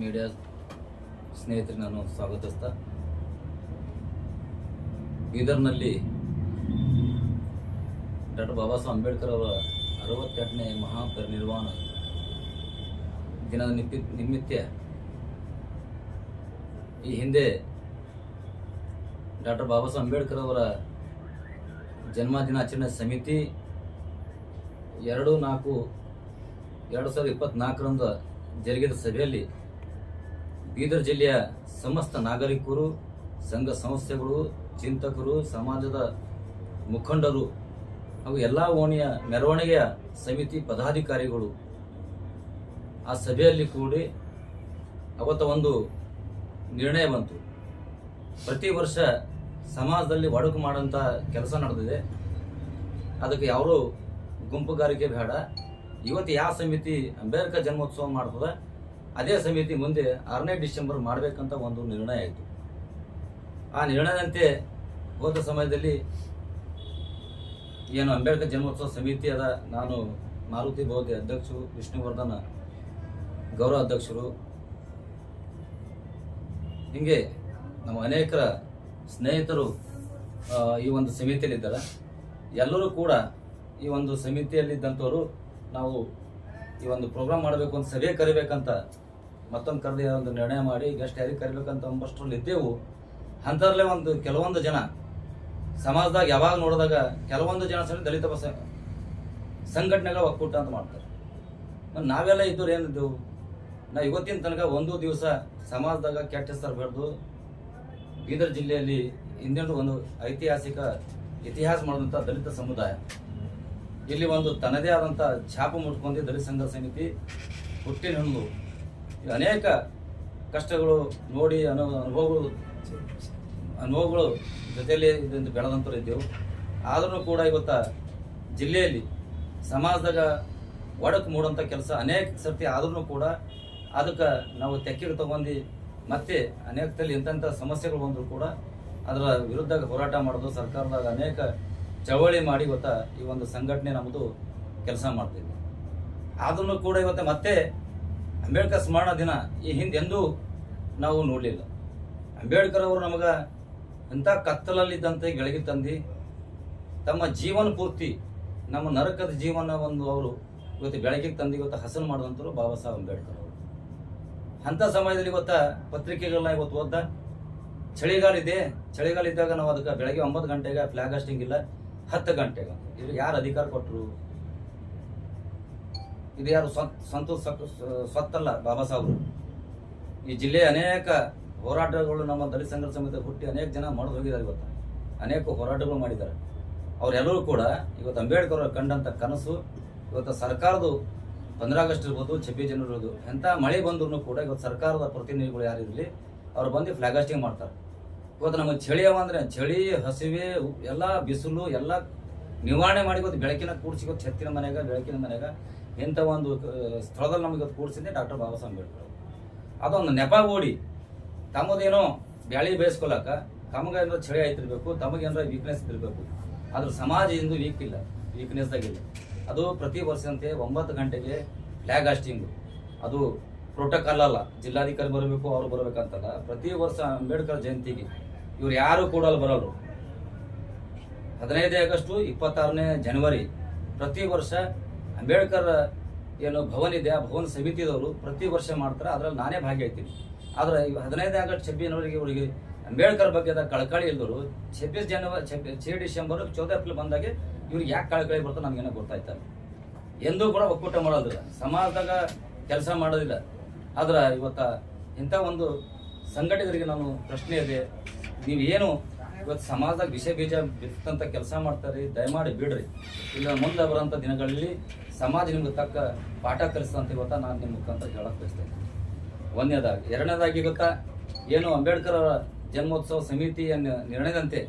Media ಸ್ನೇಹಿತರಿಗೆ ನಾನು ಸ್ವಾಗತಿಸ್ತಾ. ಬೀದರ್ನಲ್ಲಿ ಡಾಕ್ಟರ್ ಬಾಬಾ ಸಾಹೇಬ್ ಅಂಬೇಡ್ಕರ್ ಅವರ ಅರವತ್ತೆಂಟನೇ ಮಹಾಪರಿನಿರ್ವಾಣ ದಿನದ ನಿಮಿತ್ ನಿಮಿತ್ತ ಈ ಹಿಂದೆ ಡಾಕ್ಟರ್ ಬಾಬಾ ಸಾಹೇಬ್ ಅಂಬೇಡ್ಕರ್ ಅವರ ಜನ್ಮದಿನಾಚರಣೆ ಸಮಿತಿ ಎರಡು ನಾಲ್ಕು ಎರಡು ಸಾವಿರದ ಇಪ್ಪತ್ತ್ನಾಲ್ಕರಂದು ಜರುಗಿದ ಸಭೆಯಲ್ಲಿ ಬೀದರ್ ಜಿಲ್ಲೆಯ ಸಮಸ್ತ ನಾಗರಿಕರು, ಸಂಘ ಸಂಸ್ಥೆಗಳು, ಚಿಂತಕರು, ಸಮಾಜದ ಮುಖಂಡರು ಹಾಗೂ ಎಲ್ಲ ಓಣಿಯ ಮೆರವಣಿಗೆಯ ಸಮಿತಿ ಪದಾಧಿಕಾರಿಗಳು ಆ ಸಭೆಯಲ್ಲಿ ಕೂಡಿ ಅವತ್ತ ಒಂದು ನಿರ್ಣಯ ಬಂತು. ಪ್ರತಿ ವರ್ಷ ಸಮಾಜದಲ್ಲಿ ಒಡಕು ಮಾಡುವಂಥ ಕೆಲಸ ನಡೆದಿದೆ. ಅದಕ್ಕೆ ಯಾರು ಗುಂಪುಗಾರಿಕೆ ಬೇಡ. ಇವತ್ತು ಯಾವ ಸಮಿತಿ ಅಂಬೇಡ್ಕರ್ ಜನ್ಮೋತ್ಸವ ಮಾಡ್ತದ? ಅದೇ ಸಮಿತಿ ಮುಂದೆ ಆರನೇ ಡಿಸೆಂಬರ್ ಮಾಡಬೇಕಂತ ಒಂದು ನಿರ್ಣಯ ಆಯಿತು. ಆ ನಿರ್ಣಯದಂತೆ ಹೋದ ಸಮಯದಲ್ಲಿ ಏನು ಅಂಬೇಡ್ಕರ್ ಜನ್ಮೋತ್ಸವ ಸಮಿತಿ ಅದ ನಾನು ಮಾರುತಿ ಬೌದ್ಧ ಅಧ್ಯಕ್ಷರು ವಿಷ್ಣುವರ್ಧನ, ಗೌರವ ಅಧ್ಯಕ್ಷರು, ಹಿಂಗೆ ನಮ್ಮ ಅನೇಕರ ಸ್ನೇಹಿತರು ಈ ಒಂದು ಸಮಿತಿಯಲ್ಲಿದ್ದಾರೆ. ಎಲ್ಲರೂ ಕೂಡ ಈ ಒಂದು ಸಮಿತಿಯಲ್ಲಿದ್ದಂಥವರು ನಾವು ಈ ಒಂದು ಪ್ರೋಗ್ರಾಮ್ ಮಾಡಬೇಕು ಅಂತ ಸಭೆ ಕರಿಬೇಕಂತ ಮತ್ತೊಂದು ಕರೆದ ಒಂದು ನಿರ್ಣಯ ಮಾಡಿ ಗೆಸ್ಟ್ ಯಾರಿಗೆ ಕರಿಬೇಕಂತ ಒಂಬಷ್ಟರಲ್ಲಿ ಇದ್ದೆವು. ಅಂಥದ್ರಲ್ಲೇ ಒಂದು ಕೆಲವೊಂದು ಜನ, ಸಮಾಜದಾಗ ಯಾವಾಗ ನೋಡಿದಾಗ ಕೆಲವೊಂದು ಜನ ಸರಿ ದಲಿತ ಬಸ ಸಂಘಟನೆಗಳ ಒಕ್ಕೂಟ ಅಂತ ಮಾಡ್ತಾರೆ. ನಾವೆಲ್ಲ ಇದ್ದವ್ರು ಏನಿದ್ದೆವು ನಾ ಇವತ್ತಿನ ತನಕ ಒಂದು ದಿವಸ ಸಮಾಜದಾಗ ಕೆಟ್ಟ ಹೆಸರು ಬೀದರ್ ಜಿಲ್ಲೆಯಲ್ಲಿ ಹಿಂದಿನ ಒಂದು ಐತಿಹಾಸಿಕ ಇತಿಹಾಸ ಮಾಡಿದಂಥ ದಲಿತ ಸಮುದಾಯ. ಇಲ್ಲಿ ಒಂದು ತನ್ನದೇ ಆದಂಥ ಛಾಪು ಮುಟ್ಕೊಂಡು ದಲಿತ ಸಂಘ ಸಮಿತಿ ಹುಟ್ಟಿನ ಹಣ್ಣು ಅನೇಕ ಕಷ್ಟಗಳು ನೋಡಿ ಅನು ಅನುಭವಗಳು ಅನುಭವಗಳು ಜೊತೆಯಲ್ಲಿ ಇದರಿಂದ ಬೆಳೆದಂಥವ್ರು ಇದ್ದೆವು. ಆದರೂ ಕೂಡ ಇವತ್ತ ಜಿಲ್ಲೆಯಲ್ಲಿ ಸಮಾಜದಾಗ ಒಡಕು ಮೂಡೋಂಥ ಕೆಲಸ ಅನೇಕ ಸರ್ತಿ ಆದ್ರೂ ಕೂಡ ಅದಕ್ಕೆ ನಾವು ತೆಕ್ಕಿಗೆ ತಗೊಂಡು ಮತ್ತೆ ಅನೇಕದಲ್ಲಿ ಇಂಥ ಸಮಸ್ಯೆಗಳು ಬಂದರೂ ಕೂಡ ಅದರ ವಿರುದ್ಧ ಹೋರಾಟ ಮಾಡೋದು ಸರ್ಕಾರದಾಗ ಅನೇಕ ಚಳವಳಿ ಮಾಡಿ ಇವತ್ತ ಈ ಒಂದು ಸಂಘಟನೆ ನಮ್ಮದು ಕೆಲಸ ಮಾಡ್ತಿದ್ವಿ ಆದ್ರೂ ಕೂಡ ಇವತ್ತು ಮತ್ತೆ ಅಂಬೇಡ್ಕರ್ ಸ್ಮರಣ ದಿನ ಈ ಹಿಂದೆ ಎಂದೂ ನಾವು ನೋಡಲಿಲ್ಲ. ಅಂಬೇಡ್ಕರ್ ಅವರು ನಮಗ ಎಂಥ ಕತ್ತಲಲ್ಲಿದ್ದಂತೆ ಗೆಳಗಿ ತಂದು, ತಮ್ಮ ಜೀವನ ಪೂರ್ತಿ, ನಮ್ಮ ನರಕದ ಜೀವನ ಒಂದು ಅವರು ಇವತ್ತು ಬೆಳಕಿಗೆ ತಂದು, ಇವತ್ತು ಹಸನು ಮಾಡಿದಂಥವ್ರು ಬಾಬಾ ಸಾಹೇಬ್ ಅಂಬೇಡ್ಕರ್ ಅವರು. ಅಂಥ ಸಮಯದಲ್ಲಿ ಇವತ್ತು ಪತ್ರಿಕೆಗಳನ್ನ ಇವತ್ತು ಓದ್ದ ಚಳಿಗಾಲ ಇದೆ ಚಳಿಗಾಲ ಇದ್ದಾಗ ನಾವು ಅದಕ್ಕೆ ಬೆಳಗ್ಗೆ ಒಂಬತ್ತು ಗಂಟೆಗೆ ಫ್ಲಾಗ್ ಹಾಸ್ಟಿಂಗ್ ಇಲ್ಲ, ಹತ್ತು ಗಂಟೆಗೆ. ಇವ್ರಿಗೆ ಯಾರು ಅಧಿಕಾರ ಕೊಟ್ಟರು ಇದು ಯಾರು ಸ್ವಂತ ಸ್ವತ್ತಲ್ಲ ಬಾಬಾ ಸಾಹೇಬರು? ಈ ಜಿಲ್ಲೆಯ ಅನೇಕ ಹೋರಾಟಗಳು ನಮ್ಮ ದಲಿತ ಸಂಘರ್ಷ ಸಮಿತಿ ಹುಟ್ಟಿ ಅನೇಕ ಜನ ಮಾಡಿದ ಹೋಗಿದ್ದಾರೆ ಇವತ್ತು. ಅನೇಕ ಹೋರಾಟಗಳು ಮಾಡಿದ್ದಾರೆ. ಅವರೆಲ್ಲರೂ ಕೂಡ ಇವತ್ತು ಅಂಬೇಡ್ಕರ್ ಅವರು ಕಂಡಂಥ ಕನಸು, ಇವತ್ತು ಸರ್ಕಾರದು ಪಂದ್ರ ಆಗಸ್ಟ್ ಇರ್ಬೋದು, ಛಬ್ಬೀಸ್ ಜನವರಿ ಇರ್ಬೋದು ಎಂಥ ಮಳೆ ಬಂದ್ರು ಕೂಡ ಇವತ್ತು ಸರ್ಕಾರದ ಪ್ರತಿನಿಧಿಗಳು ಯಾರಿರಲಿ ಅವ್ರು ಬಂದು ಫ್ಲಾಗ್ ಹಾಸ್ಟಿಂಗ್ ಮಾಡ್ತಾರೆ. ಇವತ್ತು ನಮಗೆ ಚಳಿ ಅವ ಅಂದ್ರೆ, ಚಳಿ, ಹಸಿವೆ ಎಲ್ಲ ಬಿಸಿಲು, ಎಲ್ಲ ನಿವಾರಣೆ ಮಾಡಿ ಇವತ್ತು ಬೆಳಕಿನ ಕೂಡಿಸಿ, ಇವತ್ತು ಛತ್ತಿನ ಮನೆಯಾಗ, ಬೆಳಕಿನ ಮನೆಯಾಗ ಇಂಥ ಒಂದು ಸ್ಥಳದಲ್ಲಿ ನಮಗೆ ಕೂಡಿಸಿದ್ದೆ ಡಾಕ್ಟರ್ ಬಾಬಾ ಸಾಹೇಬ್ ಅಂಬೇಡ್ಕರ್. ಅದೊಂದು ನೆಪ ಓಡಿ. ತಮ್ಮದೇನೋ ಬ್ಯಾಳಿ ಬೇಯಿಸ್ಕೊಳಕ ತಮಗೇನೋ ಚಳಿ ಆಯ್ತಿರ್ಬೇಕು ತಮಗೇನೋ ವೀಕ್ನೆಸ್ ಇರಬೇಕು. ಆದ್ರೆ ಸಮಾಜ ಇಂದು ವೀಕ್ ಇಲ್ಲ ವೀಕ್ನೆಸ್ದಾಗಿಲ್ಲ ಅದು ಪ್ರತಿ ವರ್ಷದಂತೆ ಒಂಬತ್ತು ಗಂಟೆಗೆ ಫ್ಲಾಗ್ ಹಾಸ್ಟಿಂಗು ಅದು ಪ್ರೋಟೋಕಾಲ್ ಅಲ್ಲ. ಜಿಲ್ಲಾಧಿಕಾರಿ ಬರಬೇಕು, ಅವ್ರು ಬರಬೇಕಂತಲ್ಲ. ಪ್ರತಿ ವರ್ಷ ಅಂಬೇಡ್ಕರ್ ಜಯಂತಿಗೆ ಇವ್ರು ಯಾರು ಕೂಡ ಅಲ್ಲಿ ಬರೋರು ಹದಿನೈದು ಆಗಸ್ಟು, ಇಪ್ಪತ್ತಾರನೇ ಜನವರಿ, ಪ್ರತಿ ವರ್ಷ ಅಂಬೇಡ್ಕರ್ ಏನು ಭವನ್ ಇದೆ, ಆ ಭವನ ಸಮಿತಿದವರು ಪ್ರತಿ ವರ್ಷ ಮಾಡ್ತಾರೆ, ಅದರಲ್ಲಿ ನಾನೇ ಭಾಗಿಯಾಗ್ತೀನಿ. ಆದ್ರೆ ಈ ಹದಿನೈದು ಆಗಸ್ಟ್ ಛಬ್ಬೀಸ್ ಜನವರಿಗೆ ಇವರಿಗೆ ಅಂಬೇಡ್ಕರ್ ಬಗ್ಗೆ ಕಳಕಳಿ ಇಲ್ದರು, ಛಬ್ಬೀಸ್ ಜನವರಿ ಛೇ ಡಿಸೆಂಬರ್ ಚೌದ ಏಪ್ರಿಲ್ ಬಂದಾಗ ಇವ್ರಿಗೆ ಯಾಕೆ ಕಳಕಳಿ ಬರ್ತದೆ ನಮ್ಗೇನೋ ಗೊತ್ತಾಯ್ತಾ ಎಂದೂ ಕೂಡ ಒಕ್ಕೂಟ ಮಾಡೋದಿಲ್ಲ, ಸಮಾಜದಾಗ ಕೆಲಸ ಮಾಡೋದಿಲ್ಲ. ಆದ್ರೆ ಇವತ್ತ ಇಂಥ ಒಂದು ಸಂಘಟಕರಿಗೆ ನಾನು ಪ್ರಶ್ನೆ ಇದೆ, ನೀವು ಏನು ಇವತ್ತು ಸಮಾಜದಾಗ ವಿಷ ಬೀಜ ಬಿತ್ತಂತ ಕೆಲಸ ಮಾಡ್ತಾರೆ, ದಯಮಾಡಿ ಬಿಡ್ರಿ. ಇಲ್ಲ ಮುಂದೆ ಬರೋಂಥ ದಿನಗಳಲ್ಲಿ ಸಮಾಜ ನಿಮ್ಗೆ ತಕ್ಕ ಪಾಠ ಕಲಿಸ್ತಂತ ಗೊತ್ತಾ ನಾನು ನಿಮ್ಮ ಮುಖಾಂತರ ಹೇಳಕ್ ಬಯಸ್ತೇನೆ. ಒಂದನೇದಾಗಿ. ಎರಡನೇದಾಗಿ ಗೊತ್ತಾ, ಏನು ಅಂಬೇಡ್ಕರ್ ಅವರ ಜನ್ಮೋತ್ಸವ ಸಮಿತಿಯ ನ- ನಿರ್ಣಯದಂತೆ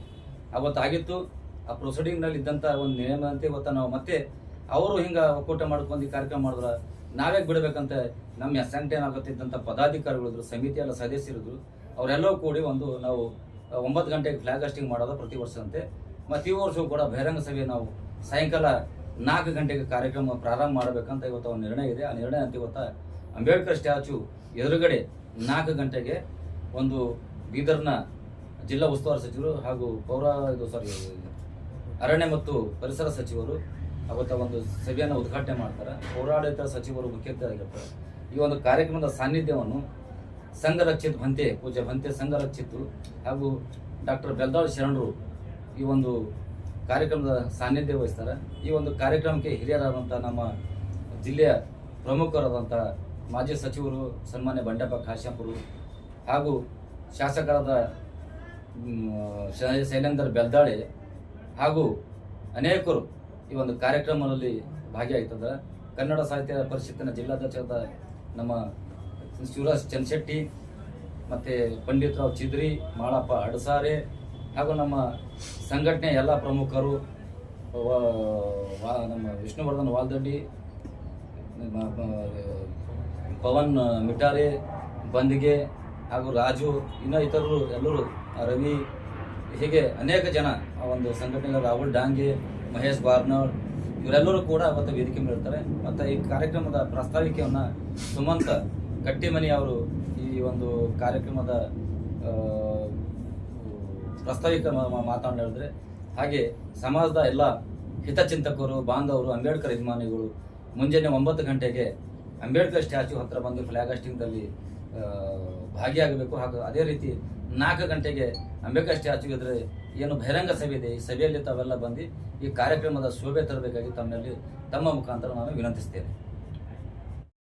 ಅವತ್ತಾಗಿತ್ತು. ಆ ಪ್ರೊಸೀಡಿಂಗ್ನಲ್ಲಿ ಇದ್ದಂಥ ಒಂದು ನಿಯಮದಂತೆ ಗೊತ್ತಾ ನಾವು. ಮತ್ತೆ ಅವರು ಹಿಂಗೆ ಒಕ್ಕೂಟ ಮಾಡ್ಕೊಂಡು ಕಾರ್ಯಕ್ರಮ ಮಾಡಿದ್ರೆ ನಾವೇ ಬಿಡಬೇಕಂತ ನಮ್ಮ ಸಂಘಟನೆ ಆಗುತ್ತಿದ್ದಂಥ ಪದಾಧಿಕಾರಿಗಳಿದ್ರು ಸಮಿತಿ ಎಲ್ಲ ಸದಸ್ಯರಿದ್ರು ಅವರೆಲ್ಲವೂ ಕೂಡಿ ಒಂದು ನಾವು ಒಂಬತ್ತು ಗಂಟೆಗೆ ಫ್ಲಾಗ್ ಹಾಸ್ಟಿಂಗ್ ಮಾಡೋದು ಪ್ರತಿ ವರ್ಷದಂತೆ. ಮತ್ತು ಈ ವರ್ಷವೂ ಕೂಡ ಬಹಿರಂಗ ಸಭೆ ನಾವು ಸಾಯಂಕಾಲ ನಾಲ್ಕು ಗಂಟೆಗೆ ಕಾರ್ಯಕ್ರಮ ಪ್ರಾರಂಭ ಮಾಡಬೇಕಂತ ಇವತ್ತು ಒಂದು ನಿರ್ಣಯ ಇದೆ. ಆ ನಿರ್ಣಯ ಅಂತ ಇವತ್ತು ಅಂಬೇಡ್ಕರ್ ಸ್ಟ್ಯಾಚು ಎದುರುಗಡೆ ನಾಲ್ಕು ಗಂಟೆಗೆ ಒಂದು ಬೀದರ್ನ ಜಿಲ್ಲಾ ಉಸ್ತುವಾರಿ ಸಚಿವರು ಹಾಗೂ ಪೌರ ಇದು ಸಾರಿ ಅರಣ್ಯ ಮತ್ತು ಪರಿಸರ ಸಚಿವರು ಅವತ್ತ ಒಂದು ಸಭೆಯನ್ನು ಉದ್ಘಾಟನೆ ಮಾಡ್ತಾರೆ. ಪೌರಾಡಳಿತ ಸಚಿವರು ಮುಖ್ಯ ಆಗಿರ್ತಾರೆ ಈ ಒಂದು ಕಾರ್ಯಕ್ರಮದ ಸಾನ್ನಿಧ್ಯವನ್ನು ಸಂಘ ರಕ್ಷಿತ್ ಭಂತೆ ಪೂಜೆ ಭಂತೆ ಸಂಘ ಹಾಗೂ ಡಾಕ್ಟರ್ ಬೆಲ್ದಾಳ್ ಶರಣರು ಈ ಒಂದು ಕಾರ್ಯಕ್ರಮದ ಸಾನ್ನಿಧ್ಯ ವಹಿಸ್ತಾರೆ. ಈ ಒಂದು ಕಾರ್ಯಕ್ರಮಕ್ಕೆ ಹಿರಿಯರಾದಂಥ ನಮ್ಮ ಜಿಲ್ಲೆಯ ಪ್ರಮುಖರಾದಂಥ ಮಾಜಿ ಸಚಿವರು ಸನ್ಮಾನ್ಯ ಬಂಡೆಪ್ಪ ಕಾಶ್ಯಪುರು ಹಾಗೂ ಶಾಸಕರಾದ ಶೈಲೇಂದರ್ ಬೆಲ್ದಾಳೆ ಹಾಗೂ ಅನೇಕರು ಈ ಒಂದು ಕಾರ್ಯಕ್ರಮದಲ್ಲಿ ಭಾಗಿಯಾಗ್ತದೆ ಕನ್ನಡ ಸಾಹಿತ್ಯ ಪರಿಷತ್ತಿನ ಜಿಲ್ಲಾಧ್ಯಕ್ಷರಾದ ನಮ್ಮ ಶಿವರಾಜ್ ಚನ್ಶೆಟ್ಟಿ ಮತ್ತು ಪಂಡಿತ್ ರಾವ್ ಚಿದ್ರಿ, ಮಾಳಪ್ಪ ಅಡಸಾರೆ ಹಾಗೂ ನಮ್ಮ ಸಂಘಟನೆ ಎಲ್ಲ ಪ್ರಮುಖರು ನಮ್ಮ ವಿಷ್ಣುವರ್ಧನ್ ವಾಲ್ದಡ್ಡಿ ಪವನ್ ಮಿಟಾರೆ ಬಂದಿಗೆ ಹಾಗೂ ರಾಜು, ಇನ್ನೂ ಇತರರು ಎಲ್ಲರೂ, ರವಿ, ಹೀಗೆ ಅನೇಕ ಜನ ಆ ಒಂದು ಸಂಘಟನೆಗಳ ರಾಹುಲ್ ಡಾಂಗೆ, ಮಹೇಶ್ ಬಾರ್ನಳ್, ಇವರೆಲ್ಲರೂ ಕೂಡ ಅವತ್ತು ವೇದಿಕೆ ಮೇಲೆ ಮತ್ತು ಈ ಕಾರ್ಯಕ್ರಮದ ಪ್ರಾಸ್ತಾವಿಕೆಯನ್ನು ಸುಮಂತ ಕಟ್ಟಿಮನಿ ಅವರು ಈ ಒಂದು ಕಾರ್ಯಕ್ರಮದ ಪ್ರಾಸ್ತಾವಿಕ ಮಾತಾಡಿದ್ರೆ ಹಾಗೆ ಸಮಾಜದ ಎಲ್ಲ ಹಿತಚಿಂತಕರು, ಬಾಂಧವರು, ಅಂಬೇಡ್ಕರ್ ಅಭಿಮಾನಿಗಳು ಮುಂಜಾನೆ ಒಂಬತ್ತು ಗಂಟೆಗೆ ಅಂಬೇಡ್ಕರ್ ಸ್ಟ್ಯಾಚು ಹತ್ರ ಬಂದು ಫ್ಲಾಗ್ ಹಾಸ್ಟಿಂಗ್ದಲ್ಲಿ ಭಾಗಿಯಾಗಬೇಕು. ಹಾಗೂ ಅದೇ ರೀತಿ ನಾಲ್ಕು ಗಂಟೆಗೆ ಅಂಬೇಡ್ಕರ್ ಸ್ಟ್ಯಾಚು ಇದ್ರೆ ಏನು ಬಹಿರಂಗ ಸಭೆ ಇದೆ. ಈ ಸಭೆಯಲ್ಲಿ ತಾವೆಲ್ಲ ಬಂದು ಈ ಕಾರ್ಯಕ್ರಮದ ಶೋಭೆ ತರಬೇಕಾಗಿ ತಮ್ಮಲ್ಲಿ ತಮ್ಮ ಮುಖಾಂತರ ನಾನು ವಿನಂತಿಸ್ತೇನೆ.